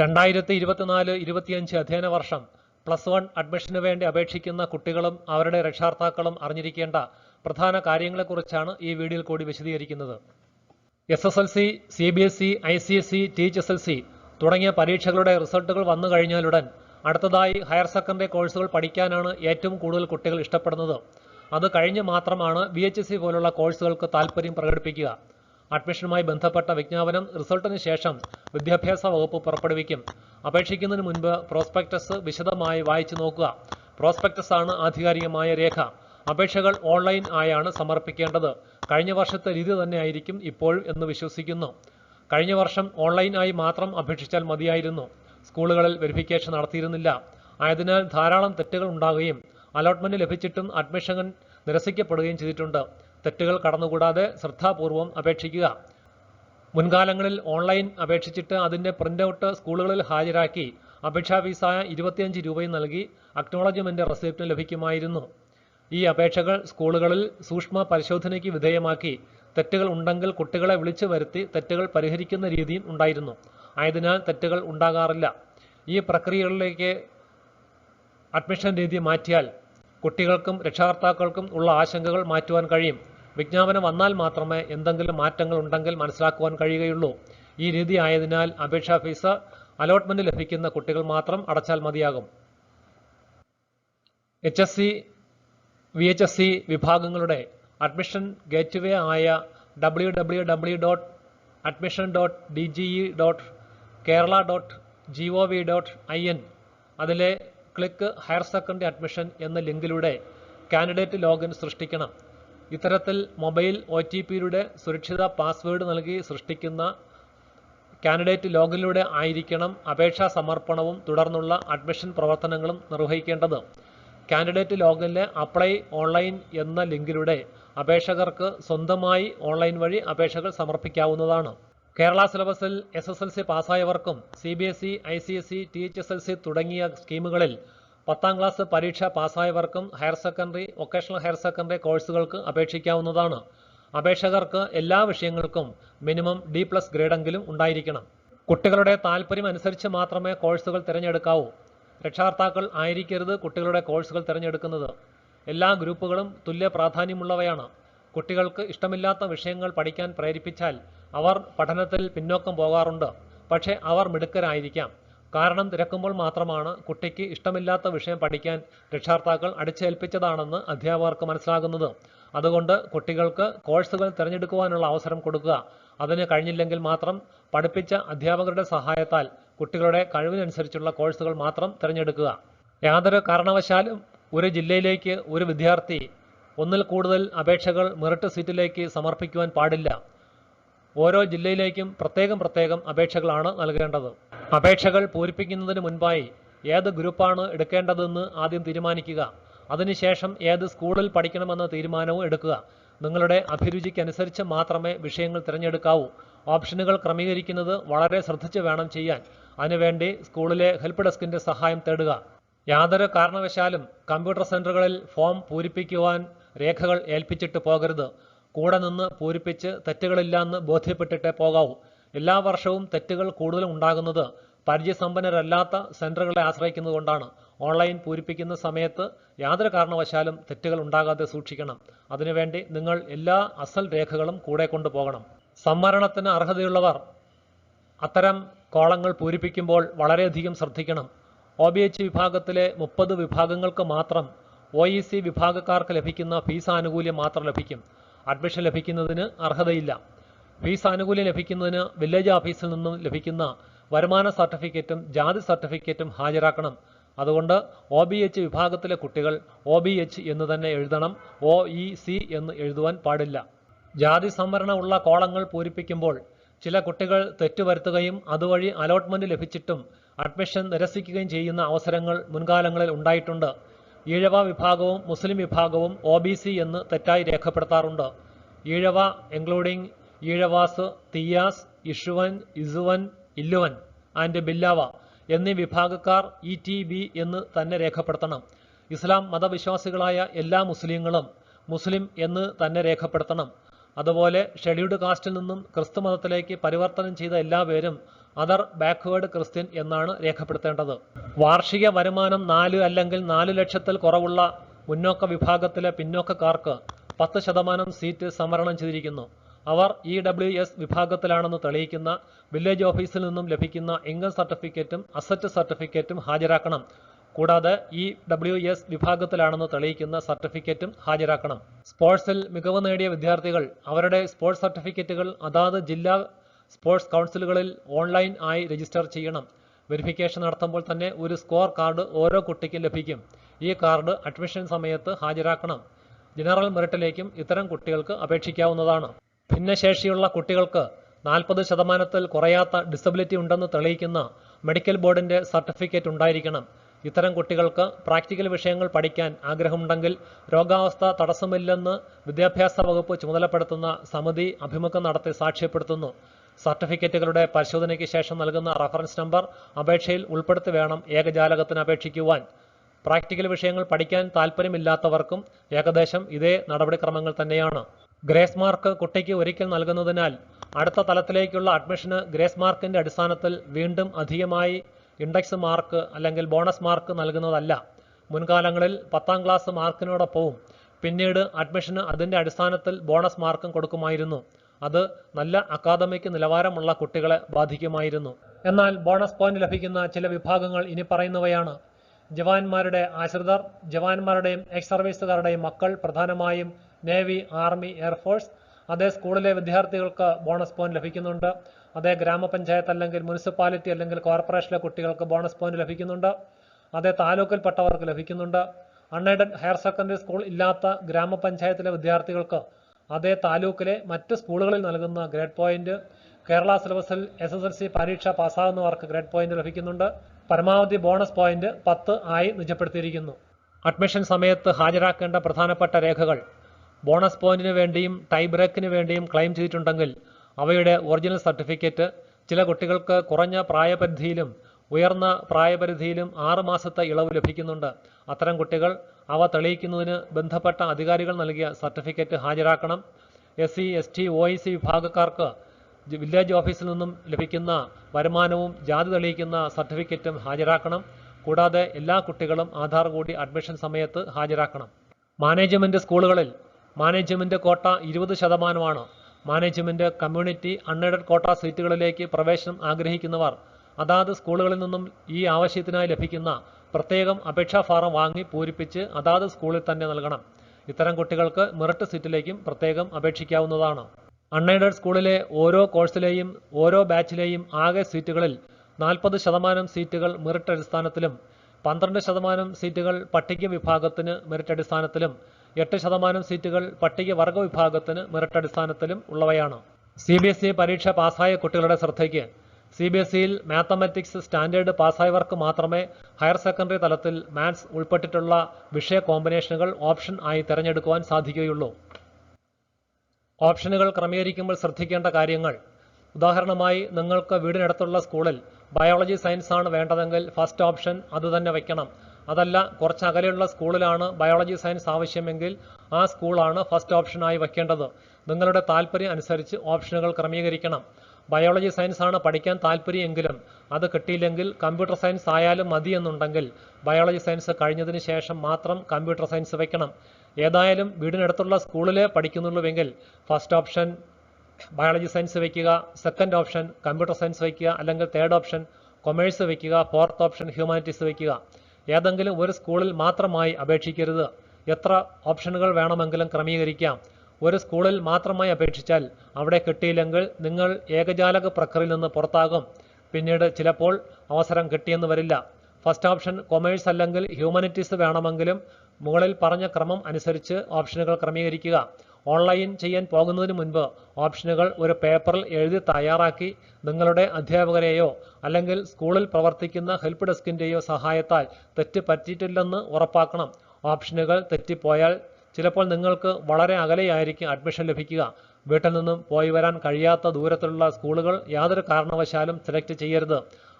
രണ്ടായിരത്തി ഇരുപത്തിനാല് ഇരുപത്തിയഞ്ച് അധ്യയന വർഷം പ്ലസ് വൺ അഡ്മിഷന് വേണ്ടി അപേക്ഷിക്കുന്ന കുട്ടികളും അവരുടെ രക്ഷാർത്താക്കളും അറിഞ്ഞിരിക്കേണ്ട പ്രധാന കാര്യങ്ങളെക്കുറിച്ചാണ് ഈ വീഡിയോയിൽ കൂടി വിശദീകരിക്കുന്നത്. S S L C C B S E I C S E T H S L C തുടങ്ങിയ പരീക്ഷകളുടെ റിസൾട്ടുകൾ വന്നു കഴിഞ്ഞാലുടൻ അടുത്തതായി ഹയർ സെക്കൻഡറി കോഴ്സുകൾ പഠിക്കാനാണ് ഏറ്റവും കൂടുതൽ കുട്ടികൾ ഇഷ്ടപ്പെടുന്നത്. അത് കഴിഞ്ഞ് മാത്രമാണ് ബി എച്ച് എസ് സി പോലുള്ള കോഴ്സുകൾക്ക് താൽപ്പര്യം പ്രകടിപ്പിക്കുക. അഡ്മിഷനുമായി ബന്ധപ്പെട്ട വിജ്ഞാപനം റിസൾട്ടിന് ശേഷം വിദ്യാഭ്യാസ വകുപ്പ് പുറപ്പെടുവിക്കും. അപേക്ഷിക്കുന്നതിന് മുൻപ് പ്രോസ്പെക്ടസ് വിശദമായി വായിച്ചു നോക്കുക. പ്രോസ്പെക്ടസ് ആണ് ആധികാരികമായ രേഖ. അപേക്ഷകൾ ഓൺലൈൻ ആയാണ് സമർപ്പിക്കേണ്ടത്. കഴിഞ്ഞ വർഷത്തെ രീതി തന്നെയായിരിക്കും ഇപ്പോൾ എന്ന് വിശ്വസിക്കുന്നു. കഴിഞ്ഞ വർഷം ഓൺലൈനായി മാത്രം അപേക്ഷിച്ചാൽ മതിയായിരുന്നു. സ്കൂളുകളിൽ വെരിഫിക്കേഷൻ നടത്തിയിരുന്നില്ല. ആയതിനാൽ ധാരാളം തെറ്റുകൾ ഉണ്ടാകുകയും അലോട്ട്മെന്റ് ലഭിച്ചിട്ടും അഡ്മിഷൻ നിരസിക്കപ്പെടുകയും ചെയ്തിട്ടുണ്ട്. തെറ്റുകൾ കടന്നുകൂടാതെ ശ്രദ്ധാപൂർവം അപേക്ഷിക്കുക. മുൻകാലങ്ങളിൽ ഓൺലൈൻ അപേക്ഷിച്ചിട്ട് അതിന്റെ പ്രിന്റ് ഔട്ട് സ്കൂളുകളിൽ ഹാജരാക്കി അപേക്ഷാ ഫീസായ ഇരുപത്തിയഞ്ച് രൂപയും നൽകി അക്നോളജ്മെന്റ് റെസിപ്റ്റ് ലഭിക്കുമായിരുന്നു. ഈ അപേക്ഷകൾ സ്കൂളുകളിൽ സൂക്ഷ്മ പരിശോധനയ്ക്ക് വിധേയമാക്കി തെറ്റുകൾ ഉണ്ടെങ്കിൽ കുട്ടികളെ വിളിച്ചു വരുത്തി തെറ്റുകൾ പരിഹരിക്കുന്ന രീതിയും ഉണ്ടായിരുന്നു. ആയതിനാൽ തെറ്റുകൾ ഉണ്ടാകാറില്ല. ഈ പ്രക്രിയകളിലേക്ക് അഡ്മിഷൻ രീതി മാറ്റിയാൽ കുട്ടികൾക്കും രക്ഷകർത്താക്കൾക്കും ഉള്ള ആശങ്കകൾ മാറ്റുവാൻ കഴിയും. വിജ്ഞാപനം വന്നാൽ മാത്രമേ എന്തെങ്കിലും മാറ്റങ്ങൾ ഉണ്ടെങ്കിൽ മനസ്സിലാക്കുവാൻ കഴിയുകയുള്ളൂ. ഈ രീതി ആയതിനാൽ അപേക്ഷാ ഫീസ് അലോട്ട്മെന്റ് ലഭിക്കുന്ന കുട്ടികൾ മാത്രം അടച്ചാൽ മതിയാകും. H S C V H S C വിഭാഗങ്ങളുടെ അഡ്മിഷൻ ഗേറ്റ്വേ ആയ W W W dot admission dot D G E dot Kerala dot G O V dot I N. അതിലെ ക്ലിക്ക് ഹയർ സെക്കൻഡറി അഡ്മിഷൻ എന്ന ലിങ്കിലൂടെ candidate login സൃഷ്ടിക്കണം. ഇത്തരത്തിൽ mobile O T പിയിലൂടെ സുരക്ഷിത password നൽകി സൃഷ്ടിക്കുന്ന കാൻഡിഡേറ്റ് ലോഗിനിലൂടെ ആയിരിക്കണം അപേക്ഷാ സമർപ്പണവും തുടർന്നുള്ള അഡ്മിഷൻ പ്രവർത്തനങ്ങളും നിർവഹിക്കേണ്ടത്. കാൻഡിഡേറ്റ് ലോഗിനിലെ അപ്ലൈ ഓൺലൈൻ എന്ന ലിങ്കിലൂടെ അപേക്ഷകർക്ക് സ്വന്തമായി ഓൺലൈൻ വഴി അപേക്ഷകൾ സമർപ്പിക്കാവുന്നതാണ്. കേരള സിലബസിൽ S S L C പാസ്സായവർക്കും C B S E I C S E T H S L C തുടങ്ങിയ സ്കീമുകളിൽ പത്താം ക്ലാസ് പരീക്ഷ പാസ്സായവർക്കും higher secondary vocational higher secondary കോഴ്സുകൾക്ക് അപേക്ഷിക്കാവുന്നതാണ്. അപേക്ഷകർക്ക് എല്ലാ വിഷയങ്ങൾക്കും മിനിമം ഡി പ്ലസ് ഗ്രേഡെങ്കിലും ഉണ്ടായിരിക്കണം. കുട്ടികളുടെ താല്പര്യം അനുസരിച്ച് മാത്രമേ കോഴ്സുകൾ തിരഞ്ഞെടുക്കാവൂ. രക്ഷാകർത്താക്കൾ ആയിരിക്കരുത് കുട്ടികളുടെ കോഴ്സുകൾ തിരഞ്ഞെടുക്കുന്നത്. എല്ലാ ഗ്രൂപ്പുകളും തുല്യ പ്രാധാന്യമുള്ളവയാണ്. കുട്ടികൾക്ക് ഇഷ്ടമില്ലാത്ത വിഷയങ്ങൾ പഠിക്കാൻ പ്രേരിപ്പിച്ചാൽ അവർ പഠനത്തിൽ പിന്നോക്കം പോകാറുണ്ട്. പക്ഷേ അവർ മിടുക്കരായിരിക്കാം. കാരണം തിരക്കുമ്പോൾ മാത്രമാണ് കുട്ടിക്ക് ഇഷ്ടമില്ലാത്ത വിഷയം പഠിക്കാൻ രക്ഷാർത്താക്കൾ അടിച്ചേൽപ്പിച്ചതാണെന്ന് അധ്യാപകർക്ക് മനസ്സിലാകുന്നത്. അതുകൊണ്ട് കുട്ടികൾക്ക് കോഴ്സുകൾ തിരഞ്ഞെടുക്കുവാനുള്ള അവസരം കൊടുക്കുക. അതിന് കഴിഞ്ഞില്ലെങ്കിൽ മാത്രം പഠിപ്പിച്ച അധ്യാപകരുടെ സഹായത്താൽ കുട്ടികളുടെ കഴിവിനനുസരിച്ചുള്ള കോഴ്സുകൾ മാത്രം തിരഞ്ഞെടുക്കുക. യാതൊരു കാരണവശാലും ഒരു ജില്ലയിലേക്ക് ഒരു വിദ്യാർത്ഥി ഒന്നിൽ കൂടുതൽ അപേക്ഷകൾ മെറിറ്റ് സീറ്റിലേക്ക് സമർപ്പിക്കുവാൻ പാടില്ല. ഓരോ ജില്ലയിലേക്കും പ്രത്യേകം പ്രത്യേകം അപേക്ഷകളാണ് നൽകേണ്ടത്. അപേക്ഷകൾ പൂരിപ്പിക്കുന്നതിന് മുൻപായി ഏത് ഗ്രൂപ്പാണ് എടുക്കേണ്ടതെന്ന് ആദ്യം തീരുമാനിക്കുക. അതിനുശേഷം ഏത് സ്കൂളിൽ പഠിക്കണമെന്ന തീരുമാനവും എടുക്കുക. നിങ്ങളുടെ അഭിരുചിക്കനുസരിച്ച് മാത്രമേ വിഷയങ്ങൾ തിരഞ്ഞെടുക്കാവൂ. ഓപ്ഷനുകൾ ക്രമീകരിക്കുന്നത് വളരെ ശ്രദ്ധിച്ച് വേണം ചെയ്യാൻ. അതിനുവേണ്ടി സ്കൂളിലെ ഹെൽപ്പ് ഡെസ്കിന്റെ സഹായം തേടുക. യാതൊരു കാരണവശാലും കമ്പ്യൂട്ടർ സെന്ററുകളിൽ ഫോം പൂരിപ്പിക്കുവാൻ രേഖകൾ ഏൽപ്പിച്ചിട്ട് പോകരുത്. കൂടെ നിന്ന് പൂരിപ്പിച്ച് തെറ്റുകളില്ലാന്ന് ബോധ്യപ്പെട്ടിട്ടേ പോകാവൂ. എല്ലാ വർഷവും തെറ്റുകൾ കൂടുതലും ഉണ്ടാകുന്നത് പരിചയസമ്പന്നരല്ലാത്ത സെന്ററുകളെ ആശ്രയിക്കുന്നതുകൊണ്ടാണ് ഓൺലൈൻ പൂരിപ്പിക്കുന്ന സമയത്ത് യാതൊരു കാരണവശാലും തെറ്റുകൾ ഉണ്ടാകാതെ സൂക്ഷിക്കണം. അതിനുവേണ്ടി നിങ്ങൾ എല്ലാ അസൽ രേഖകളും കൂടെ കൊണ്ടുപോകണം. സംവരണത്തിന് അർഹതയുള്ളവർ അത്തരം കോളങ്ങൾ പൂരിപ്പിക്കുമ്പോൾ വളരെയധികം ശ്രദ്ധിക്കണം. ഒ ബി എച്ച് വിഭാഗത്തിലെ മുപ്പത് വിഭാഗങ്ങൾക്ക് മാത്രം ഒ ഇ സി വിഭാഗക്കാർക്ക് ലഭിക്കുന്ന ഫീസ് ആനുകൂല്യം മാത്രം ലഭിക്കും. അഡ്മിഷൻ ലഭിക്കുന്നതിന് അർഹതയില്ല. ഫീസ് ആനുകൂല്യം ലഭിക്കുന്നതിന് വില്ലേജ് ഓഫീസിൽ നിന്നും ലഭിക്കുന്ന വരുമാന സർട്ടിഫിക്കറ്റും ജാതി സർട്ടിഫിക്കറ്റും ഹാജരാക്കണം. അതുകൊണ്ട് ഒ ബി എച്ച് വിഭാഗത്തിലെ കുട്ടികൾ ഒ ബി എച്ച് എന്ന് തന്നെ എഴുതണം. ഒ ഇ സി എന്ന് എഴുതുവാൻ പാടില്ല. ജാതി സംവരണമുള്ള കോളങ്ങൾ പൂരിപ്പിക്കുമ്പോൾ ചില കുട്ടികൾ തെറ്റുവരുത്തുകയും അതുവഴി അലോട്ട്മെന്റ് ലഭിച്ചിട്ടും അഡ്മിഷൻ നിരസിക്കുകയും ചെയ്യുന്ന അവസരങ്ങൾ മുൻകാലങ്ങളിൽ ഉണ്ടായിട്ടുണ്ട്. ഈഴവ വിഭാഗവും മുസ്ലിം വിഭാഗവും ഒ ബി സി എന്ന് തെറ്റായി രേഖപ്പെടുത്താറുണ്ട്. ഈഴവ ഇൻക്ലൂഡിംഗ് ഈഴവാസ് തിയാസ് ഇഷുവൻ ഇസുവൻ ഇല്ലുവൻ ആൻഡ് ബില്ലാവ എന്നീ വിഭാഗക്കാർ ഇ ടി ബി എന്ന് തന്നെ രേഖപ്പെടുത്തണം. ഇസ്ലാം മതവിശ്വാസികളായ എല്ലാ മുസ്ലിങ്ങളും മുസ്ലിം എന്ന് തന്നെ രേഖപ്പെടുത്തണം. അതുപോലെ ഷെഡ്യൂൾഡ് കാസ്റ്റിൽ നിന്നും ക്രിസ്തു മതത്തിലേക്ക് പരിവർത്തനം ചെയ്ത എല്ലാവരും അതർ ബാക്ക്വേർഡ് ക്രിസ്ത്യൻ എന്നാണ് രേഖപ്പെടുത്തേണ്ടത്. വാർഷിക വരുമാനം നാല് അല്ലെങ്കിൽ നാല് ലക്ഷത്തിൽ കുറവുള്ള മുന്നോക്ക വിഭാഗത്തിലെ പിന്നോക്കക്കാർക്ക് പത്ത് ശതമാനം സീറ്റ് സംവരണം ചെയ്തിരിക്കുന്നു. അവർ ഇ ഡബ്ല്യു എസ് വിഭാഗത്തിലാണെന്ന് തെളിയിക്കുന്ന വില്ലേജ് ഓഫീസിൽ നിന്നും ലഭിക്കുന്ന ഇൻകം സർട്ടിഫിക്കറ്റും അസറ്റ് സർട്ടിഫിക്കറ്റും ഹാജരാക്കണം. കൂടാതെ ഇ ഡബ്ല്യു എസ് വിഭാഗത്തിലാണെന്ന് തെളിയിക്കുന്ന സർട്ടിഫിക്കറ്റും ഹാജരാക്കണം. സ്പോർട്സിൽ മികവ് നേടിയ വിദ്യാർത്ഥികൾ അവരുടെ സ്പോർട്സ് സർട്ടിഫിക്കറ്റുകൾ അതാത് ജില്ലാ സ്പോർട്സ് കൗൺസിലുകളിൽ ഓൺലൈൻ ആയി രജിസ്റ്റർ ചെയ്യണം. വെരിഫിക്കേഷൻ നടത്തുമ്പോൾ തന്നെ ഒരു സ്കോർ കാർഡ് ഓരോ കുട്ടിക്കും ലഭിക്കും. ഈ കാർഡ് അഡ്മിഷൻ സമയത്ത് ഹാജരാക്കണം. ജനറൽ മെറിറ്റിലേക്കും ഇത്തരം കുട്ടികൾക്ക് അപേക്ഷിക്കാവുന്നതാണ്. ഭിന്നശേഷിയുള്ള കുട്ടികൾക്ക് നാൽപ്പത് ശതമാനത്തിൽ കുറയാത്ത ഡിസബിലിറ്റി ഉണ്ടെന്ന് തെളിയിക്കുന്ന മെഡിക്കൽ ബോർഡിന്റെ സർട്ടിഫിക്കറ്റ് ഉണ്ടായിരിക്കണം. ഇത്തരം കുട്ടികൾക്ക് പ്രാക്ടിക്കൽ വിഷയങ്ങൾ പഠിക്കാൻ ആഗ്രഹമുണ്ടെങ്കിൽ രോഗാവസ്ഥ തടസ്സമില്ലെന്ന് വിദ്യാഭ്യാസ വകുപ്പ് ചുമതലപ്പെടുത്തുന്ന സമിതി അഭിമുഖം നടത്തി സാക്ഷ്യപ്പെടുത്തുന്നു. സർട്ടിഫിക്കറ്റുകളുടെ പരിശോധനയ്ക്ക് ശേഷം നൽകുന്ന റഫറൻസ് നമ്പർ അപേക്ഷയിൽ ഉൾപ്പെടുത്തി വേണം ഏകജാലകത്തിന് അപേക്ഷിക്കുവാൻ. പ്രാക്ടിക്കൽ വിഷയങ്ങൾ പഠിക്കാൻ താല്പര്യമില്ലാത്തവർക്കും ഏകദേശം ഇതേ നടപടിക്രമങ്ങൾ തന്നെയാണ്. ഗ്രേസ് മാർക്ക് കുട്ടിക്ക് ഒരിക്കൽ നൽകുന്നതിനാൽ അടുത്ത തലത്തിലേക്കുള്ള അഡ്മിഷന് ഗ്രേസ് മാർക്കിന്റെ അടിസ്ഥാനത്തിൽ വീണ്ടും അധികമായി ഇൻഡെക്സ് മാർക്ക് അല്ലെങ്കിൽ ബോണസ് മാർക്ക് നൽകുന്നതല്ല. മുൻകാലങ്ങളിൽ പത്താം ക്ലാസ് മാർക്കിനോടൊപ്പവും പിന്നീട് അഡ്മിഷന് അതിന്റെ അടിസ്ഥാനത്തിൽ ബോണസ് മാർക്കും കൊടുക്കുമായിരുന്നു. അത് നല്ല അക്കാദമിക് നിലവാരമുള്ള കുട്ടികളെ ബാധിക്കുമായിരുന്നു. എന്നാൽ ബോണസ് പോയിന്റ് ലഭിക്കുന്ന ചില വിഭാഗങ്ങൾ ഇനി പറയുന്നവയാണ്. ജവാന്മാരുടെ ആശ്രിതർ ജവാന്മാരുടെയും എക്സ് സർവീസുകാരുടെയും മക്കൾ പ്രധാനമായും നേവി ആർമി എയർഫോഴ്സ് അതേ സ്കൂളിലെ വിദ്യാർത്ഥികൾക്ക് ബോണസ് പോയിന്റ് ലഭിക്കുന്നുണ്ട്. അതേ ഗ്രാമപഞ്ചായത്ത് അല്ലെങ്കിൽ മുനിസിപ്പാലിറ്റി അല്ലെങ്കിൽ കോർപ്പറേഷനിലെ കുട്ടികൾക്ക് ബോണസ് പോയിന്റ് ലഭിക്കുന്നുണ്ട്. അതേ താലൂക്കിൽപ്പെട്ടവർക്ക് ലഭിക്കുന്നുണ്ട്. അൺഎയ്ഡഡ് ഹയർ സെക്കൻഡറി സ്കൂൾ ഇല്ലാത്ത ഗ്രാമപഞ്ചായത്തിലെ വിദ്യാർത്ഥികൾക്ക് അതേ താലൂക്കിലെ മറ്റ് സ്കൂളുകളിൽ നൽകുന്ന ഗ്രേഡ് പോയിന്റ് കേരള സിലബസിൽ എസ് എസ് എൽ സി പരീക്ഷ പാസ്സാകുന്നവർക്ക് ഗ്രേഡ് പോയിന്റ് ലഭിക്കുന്നുണ്ട്. പരമാവധി ബോണസ് പോയിന്റ് പത്ത് ആയി നിജപ്പെടുത്തിയിരിക്കുന്നു. അഡ്മിഷൻ സമയത്ത് ഹാജരാക്കേണ്ട പ്രധാനപ്പെട്ട രേഖകൾ. ബോണസ് പോയിന്റിന് വേണ്ടിയും ടൈ ബ്രേക്കിന് വേണ്ടിയും ക്ലെയിം ചെയ്തിട്ടുണ്ടെങ്കിൽ അവയുടെ ഒറിജിനൽ സർട്ടിഫിക്കറ്റ് ചില കുട്ടികൾക്ക് കുറഞ്ഞ പ്രായപരിധിയിലും ഉയർന്ന പ്രായപരിധിയിലും ആറ് മാസത്തെ ഇളവ് ലഭിക്കുന്നുണ്ട്. അത്തരം കുട്ടികൾ അവ തെളിയിക്കുന്നതിന് ബന്ധപ്പെട്ട അധികാരികൾ നൽകിയ certificate ഹാജരാക്കണം. S C S T O C വിഭാഗക്കാർക്ക് വില്ലേജ് ഓഫീസിൽ നിന്നും ലഭിക്കുന്ന വരുമാനവും ജാതി തെളിയിക്കുന്ന സർട്ടിഫിക്കറ്റും ഹാജരാക്കണം. കൂടാതെ എല്ലാ കുട്ടികളും ആധാർ കൂടി അഡ്മിഷൻ സമയത്ത് ഹാജരാക്കണം. മാനേജ്മെന്റ് സ്കൂളുകളിൽ മാനേജ്മെന്റ് കോട്ട ഇരുപത് ശതമാനമാണ്. മാനേജ്മെന്റ് കമ്മ്യൂണിറ്റി അൺഎയ്ഡഡ് കോട്ട സീറ്റുകളിലേക്ക് പ്രവേശനം ആഗ്രഹിക്കുന്നവർ അതാത് സ്കൂളുകളിൽ നിന്നും ഈ ആവശ്യത്തിനായി ലഭിക്കുന്ന പ്രത്യേകം അപേക്ഷാ ഫാറം വാങ്ങി പൂരിപ്പിച്ച് അതാത് സ്കൂളിൽ തന്നെ നൽകണം. ഇത്തരം കുട്ടികൾക്ക് മെറിറ്റ് സീറ്റിലേക്കും പ്രത്യേകം അപേക്ഷിക്കാവുന്നതാണ്. അൺഎയ്ഡഡ് സ്കൂളിലെ ഓരോ കോഴ്സിലെയും ഓരോ ബാച്ചിലെയും ആകെ സീറ്റുകളിൽ നാൽപ്പത് ശതമാനം സീറ്റുകൾ മെറിറ്റ് അടിസ്ഥാനത്തിലും പന്ത്രണ്ട് ശതമാനം സീറ്റുകൾ പട്ടിക വിഭാഗത്തിന് മെറിറ്റ് അടിസ്ഥാനത്തിലും എട്ട് ശതമാനം സീറ്റുകൾ പട്ടിക വർഗ വിഭാഗത്തിന് മെറിറ്റ് അടിസ്ഥാനത്തിലും ഉള്ളവയാണ്. സി ബി എസ് ഇ പരീക്ഷ പാസ്സായ കുട്ടികളുടെ ശ്രദ്ധയ്ക്ക് സി ബി എസ് ഇയിൽ മാത്തമാറ്റിക്സ് സ്റ്റാൻഡേർഡ് പാസ്സായവർക്ക് മാത്രമേ ഹയർ സെക്കൻഡറി തലത്തിൽ മാത്സ് ഉൾപ്പെട്ടിട്ടുള്ള വിഷയ കോമ്പിനേഷനുകൾ ഓപ്ഷൻ ആയി തിരഞ്ഞെടുക്കുവാൻ സാധിക്കുകയുള്ളൂ. ഓപ്ഷനുകൾ ക്രമീകരിക്കുമ്പോൾ ശ്രദ്ധിക്കേണ്ട കാര്യങ്ങൾ. ഉദാഹരണമായി നിങ്ങൾക്ക് വീടിനടുത്തുള്ള സ്കൂളിൽ ബയോളജി സയൻസ് ആണ് വേണ്ടതെങ്കിൽ ഫസ്റ്റ് ഓപ്ഷൻ അതുതന്നെ വയ്ക്കണം അതല്ല കുറച്ച് അകലെയുള്ള സ്കൂളിലാണ് ബയോളജി സയൻസ് ആവശ്യമെങ്കിൽ ആ സ്കൂളാണ് ഫസ്റ്റ് ഓപ്ഷനായി വയ്ക്കേണ്ടത് നിങ്ങളുടെ താല്പര്യം അനുസരിച്ച് ഓപ്ഷനുകൾ ക്രമീകരിക്കണം. ബയോളജി സയൻസ് ആണ് പഠിക്കാൻ താല്പര്യമെങ്കിലും അത് കിട്ടിയില്ലെങ്കിൽ കമ്പ്യൂട്ടർ സയൻസ് ആയാലും മതി എന്നുണ്ടെങ്കിൽ ബയോളജി സയൻസ് കഴിഞ്ഞതിന് ശേഷം മാത്രം കമ്പ്യൂട്ടർ സയൻസ് വയ്ക്കണം ഏതായാലും വീടിനടുത്തുള്ള സ്കൂളിലെ പഠിക്കുന്നുള്ളൂവെങ്കിൽ ഫസ്റ്റ് ഓപ്ഷൻ ബയോളജി സയൻസ് വയ്ക്കുക സെക്കൻഡ് ഓപ്ഷൻ കമ്പ്യൂട്ടർ സയൻസ് വയ്ക്കുക അല്ലെങ്കിൽ തേർഡ് ഓപ്ഷൻ കൊമേഴ്സ് വയ്ക്കുക ഫോർത്ത് ഓപ്ഷൻ ഹ്യൂമാനിറ്റീസ് വയ്ക്കുക ഏതെങ്കിലും ഒരു സ്കൂളിൽ മാത്രമായി അപേക്ഷിക്കരുത്. എത്ര ഓപ്ഷനുകൾ വേണമെങ്കിലും ക്രമീകരിക്കാം. ഒരു സ്കൂളിൽ മാത്രമായി അപേക്ഷിച്ചാൽ അവിടെ കിട്ടിയില്ലെങ്കിൽ നിങ്ങൾ ഏകജാലക പ്രക്രിയയിൽ നിന്ന് പുറത്താകും. പിന്നീട് ചിലപ്പോൾ അവസരം കിട്ടിയെന്ന് വരില്ല. ഫസ്റ്റ് ഓപ്ഷൻ കൊമേഴ്സ് അല്ലെങ്കിൽ ഹ്യൂമാനിറ്റീസ് വേണമെങ്കിലും മുകളിൽ പറഞ്ഞ ക്രമം അനുസരിച്ച് ഓപ്ഷനുകൾ ക്രമീകരിക്കുക. ഓൺലൈൻ ചെയ്യാൻ പോകുന്നതിന് മുൻപ് ഓപ്ഷനുകൾ ഒരു പേപ്പറിൽ എഴുതി തയ്യാറാക്കി നിങ്ങളുടെ അധ്യാപകരെയോ അല്ലെങ്കിൽ സ്കൂളിൽ പ്രവർത്തിക്കുന്ന ഹെൽപ്പ് ഡെസ്കിന്റെയോ സഹായത്താൽ തെറ്റ് പറ്റിയിട്ടില്ലെന്ന് ഉറപ്പാക്കണം. ഓപ്ഷനുകൾ തെറ്റിപ്പോയാൽ ചിലപ്പോൾ നിങ്ങൾക്ക് വളരെ അകലെയായിരിക്കും അഡ്മിഷൻ ലഭിക്കുക. വീട്ടിൽ നിന്നും പോയി വരാൻ കഴിയാത്ത ദൂരത്തിലുള്ള സ്കൂളുകൾ യാതൊരു കാരണവശാലും സെലക്ട് ചെയ്യരുത്.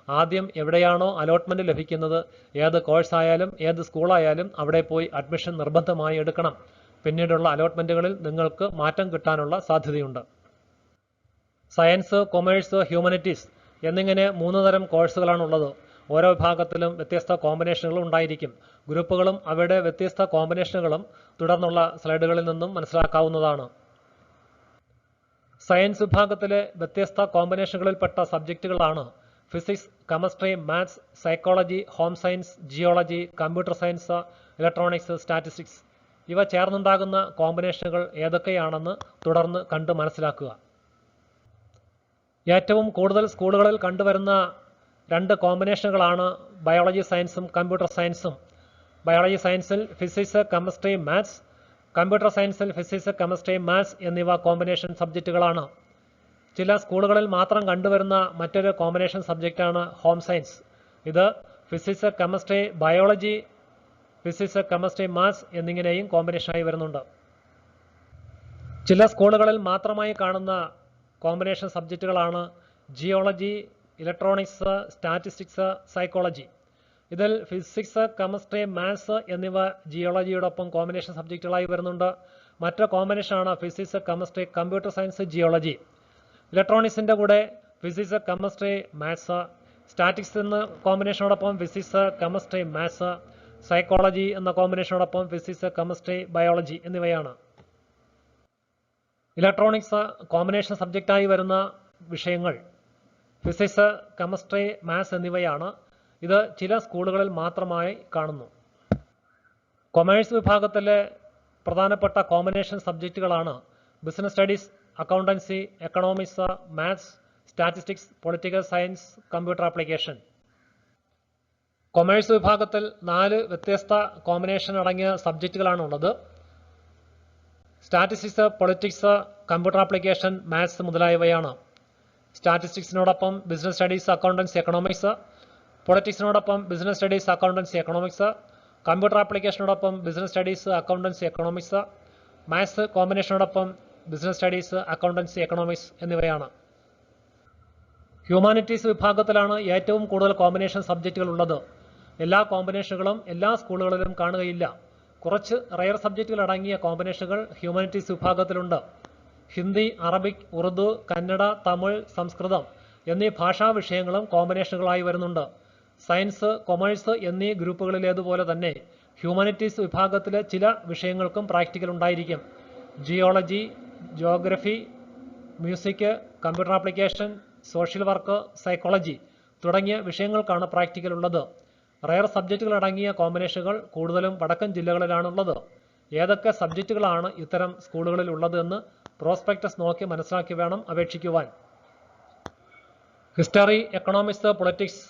ആദ്യം എവിടെയാണോ അലോട്ട്മെന്റ് ലഭിക്കുന്നത് ഏത് കോഴ്സായാലും ഏത് സ്കൂളായാലും അവിടെ പോയി അഡ്മിഷൻ നിർബന്ധമായി എടുക്കണം. പിന്നീടുള്ള അലോട്ട്മെന്റുകളിൽ നിങ്ങൾക്ക് മാറ്റം കിട്ടാനുള്ള സാധ്യതയുണ്ട്. സയൻസ് കൊമേഴ്സ് ഹ്യൂമാനിറ്റീസ് എന്നിങ്ങനെ മൂന്ന് തരം കോഴ്സുകളാണുള്ളത് ഓരോ വിഭാഗത്തിലും വ്യത്യസ്ത കോമ്പിനേഷനുകളും ഉണ്ടായിരിക്കും. ഗ്രൂപ്പുകളും അവയുടെ വ്യത്യസ്ത കോമ്പിനേഷനുകളും തുടർന്നുള്ള സ്ലൈഡുകളിൽ നിന്നും മനസ്സിലാക്കാവുന്നതാണ്. സയൻസ് വിഭാഗത്തിലെ വ്യത്യസ്ത കോമ്പിനേഷനുകളിൽപ്പെട്ട സബ്ജക്റ്റുകളാണ് physics chemistry maths psychology home science geology computer science electronics statistics ഇവ ചേർന്നുണ്ടാകുന്ന കോമ്പിനേഷനുകൾ ഏതൊക്കെയാണെന്ന് തുടർന്ന് കണ്ട് മനസ്സിലാക്കുക. ഏറ്റവും കൂടുതൽ സ്കൂളുകളിൽ കണ്ടുവരുന്ന രണ്ട് കോമ്പിനേഷനുകളാണ് ബയോളജി സയൻസും കമ്പ്യൂട്ടർ സയൻസും. ബയോളജി സയൻസിൽ ഫിസിക്സ് കെമിസ്ട്രി മാത്സ് കമ്പ്യൂട്ടർ സയൻസിൽ ഫിസിക്സ് കെമിസ്ട്രി മാത്സ് എന്നിവ കോമ്പിനേഷൻ സബ്ജക്റ്റുകളാണ്. ചില സ്കൂളുകളിൽ മാത്രം കണ്ടുവരുന്ന മറ്റൊരു കോമ്പിനേഷൻ സബ്ജക്റ്റാണ് ഹോം സയൻസ്. ഇത് physics chemistry biology physics chemistry maths എന്നിങ്ങനെയും കോമ്പിനേഷനായി വരുന്നുണ്ട്. ചില സ്കൂളുകളിൽ മാത്രമായി കാണുന്ന കോമ്പിനേഷൻ സബ്ജക്റ്റുകളാണ് ജിയോളജി ഇലക്ട്രോണിക്സ് സ്റ്റാറ്റിസ്റ്റിക്സ് സൈക്കോളജി ഇതിൽ ഫിസിക്സ് കെമിസ്ട്രി മാത്സ് എന്നിവ ജിയോളജിയോടൊപ്പം കോമ്പിനേഷൻ സബ്ജക്റ്റുകളായി വരുന്നുണ്ട്. മറ്റു കോമ്പിനേഷനാണ് physics chemistry computer science geology ഇലക്ട്രോണിക്സിന്റെ കൂടെ ഫിസിക്സ് കെമിസ്ട്രി മാത്സ് സ്റ്റാറ്റിക്സ് എന്ന കോമ്പിനേഷനോടൊപ്പം ഫിസിക്സ് കെമിസ്ട്രി മാത്സ് സൈക്കോളജി എന്ന കോമ്പിനേഷനോടൊപ്പം ഫിസിക്സ് കെമിസ്ട്രി ബയോളജി എന്നിവയാണ്. ഇലക്ട്രോണിക്സ് കോമ്പിനേഷൻ സബ്ജക്റ്റായി വരുന്ന വിഷയങ്ങൾ. ഫിസിക്സ് കെമിസ്ട്രി മാത്സ് എന്നിവയാണ് ഇത് ചില സ്കൂളുകളിൽ മാത്രമായി കാണുന്നു. കൊമേഴ്സ് വിഭാഗത്തിലെ പ്രധാനപ്പെട്ട combination സബ്ജക്റ്റുകളാണ് business studies accountancy economics maths statistics political science computer application. Commerce വിഭാഗത്തിൽ നാല് വ്യത്യസ്ത കോമ്പിനേഷൻ അടങ്ങിയ സബ്ജക്റ്റുകളാണ് ഉള്ളത്. Statistics politics computer application maths മുതലായവയാണ്. സ്റ്റാറ്റിസ്റ്റിക്സിനോടൊപ്പം business studies accountancy economics പൊളിറ്റിക്സിനോടൊപ്പം business studies accountancy economics computer ആപ്ലിക്കേഷനോടൊപ്പം business studies accountancy economics maths കോമ്പിനേഷനോടൊപ്പം business studies accountancy economics എന്നിവയാണ്. Humanities വിഭാഗത്തിലാണ് ഏറ്റവും കൂടുതൽ കോമ്പിനേഷൻ സബ്ജക്റ്റുകൾ ഉള്ളത്. എല്ലാ കോമ്പിനേഷനുകളും എല്ലാ സ്കൂളുകളിലും കാണുകയില്ല. കുറച്ച് റയർ സബ്ജക്റ്റുകൾ അടങ്ങിയ കോമ്പിനേഷനുകൾ ഹ്യൂമാനിറ്റീസ് വിഭാഗത്തിലുണ്ട്. ഹിന്ദി അറബിക് ഉറുദു കന്നഡ തമിഴ് സംസ്കൃതം എന്നീ ഭാഷാ വിഷയങ്ങളും കോമ്പിനേഷനുകളായി വരുന്നുണ്ട്. സയൻസ് കൊമേഴ്സ് എന്നീ ഗ്രൂപ്പുകളിലേതുപോലെ തന്നെ ഹ്യൂമാനിറ്റീസ് വിഭാഗത്തിലെ ചില വിഷയങ്ങൾക്കും പ്രാക്ടിക്കൽ ഉണ്ടായിരിക്കും. Geology geography music computer application social work psychology തുടങ്ങിയ വിഷയങ്ങൾക്കാണ് പ്രാക്ടിക്കൽ ഉള്ളത്. റയർ സബ്ജക്റ്റുകൾ അടങ്ങിയ കോമ്പിനേഷനുകൾ കൂടുതലും വടക്കൻ ജില്ലകളിലാണുള്ളത്. ഏതൊക്കെ സബ്ജക്റ്റുകളാണ് ഇത്തരം സ്കൂളുകളിൽ ഉള്ളതെന്ന് പ്രോസ്പെക്ടസ് നോക്കി മനസ്സിലാക്കി വേണം അപേക്ഷിക്കുവാൻ. ഹിസ്റ്ററി എക്കണോമിക്സ് പൊളിറ്റിക്സ്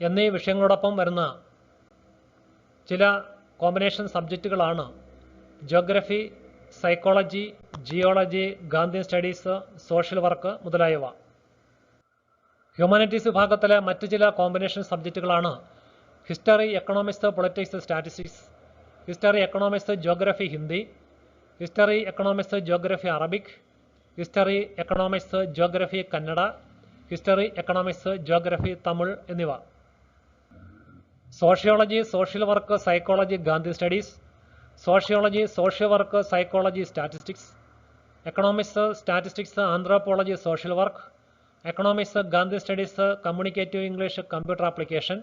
എന്നീ വിഷയങ്ങളോടൊപ്പം വരുന്ന ചില combination സബ്ജക്റ്റുകളാണ് geography psychology geology Gandhi studies social work മുതലായവ. ഹ്യൂമാനിറ്റീസ് വിഭാഗത്തിലെ മറ്റ് ചില combination സബ്ജക്റ്റുകളാണ് history economics politics statistics history economics geography Hindi history economics geography Arabic history economics geography Kannada history economics geography Tamil എന്നിവ. Sociology social work psychology Gandhi studies sociology social work psychology statistics economics statistics anthropology social work economics Gandhi studies communicative English computer application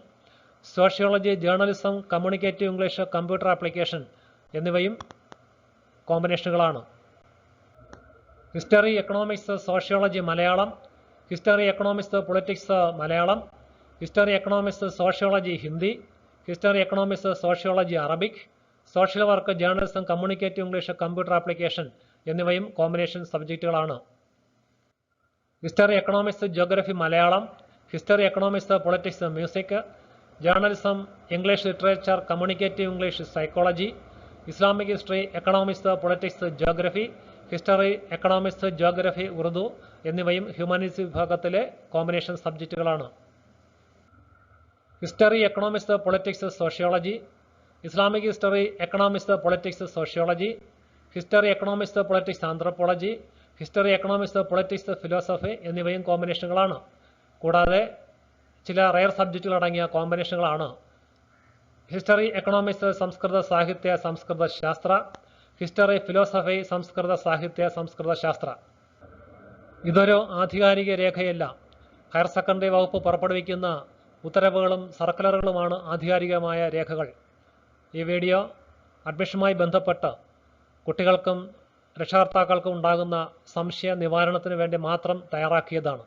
sociology journalism communicative English computer application എന്നിവയും കോമ്പിനേഷനുകളാണ്. History economics sociology Malayalam. History economics politics Malayalam. History economics sociology Hindi. History economics sociology Arabic. Social work journalism communicative English computer application എന്നിവയും combination സബ്ജക്റ്റുകളാണ്. History economics geography Malayalam. History economics politics music. Journalism English literature communicative English psychology Islamic history economics politics geography history economics geography Urdu എന്നിവയും humanities വിഭാഗത്തിലെ combination സബ്ജക്റ്റുകളാണ്. History economics politics sociology Islamic history economics politics sociology history economics politics anthropology history economics politics philosophy എന്നിവയും കോമ്പിനേഷനുകളാണ്. കൂടാതെ ചില rare സബ്ജക്റ്റുകൾ അടങ്ങിയ കോമ്പിനേഷനുകളാണ്. History economics സംസ്കൃത സാഹിത്യ സംസ്കൃത ശാസ്ത്ര. ഹിസ്റ്ററി ഫിലോസഫി സംസ്കൃത സാഹിത്യ സംസ്കൃത ശാസ്ത്ര. ഇതൊരു ആധികാരിക രേഖയല്ല. ഹയർ സെക്കൻഡറി വകുപ്പ് പുറപ്പെടുവിക്കുന്ന ഉത്തരവുകളും സർക്കുലറുകളുമാണ് ആധികാരികമായ രേഖകൾ. ഈ വീഡിയോ അഡ്മിഷനുമായി ബന്ധപ്പെട്ട് കുട്ടികൾക്കും രക്ഷകർത്താക്കൾക്കും ഉണ്ടാകുന്ന സംശയ നിവാരണത്തിന് വേണ്ടി മാത്രം തയ്യാറാക്കിയതാണ്.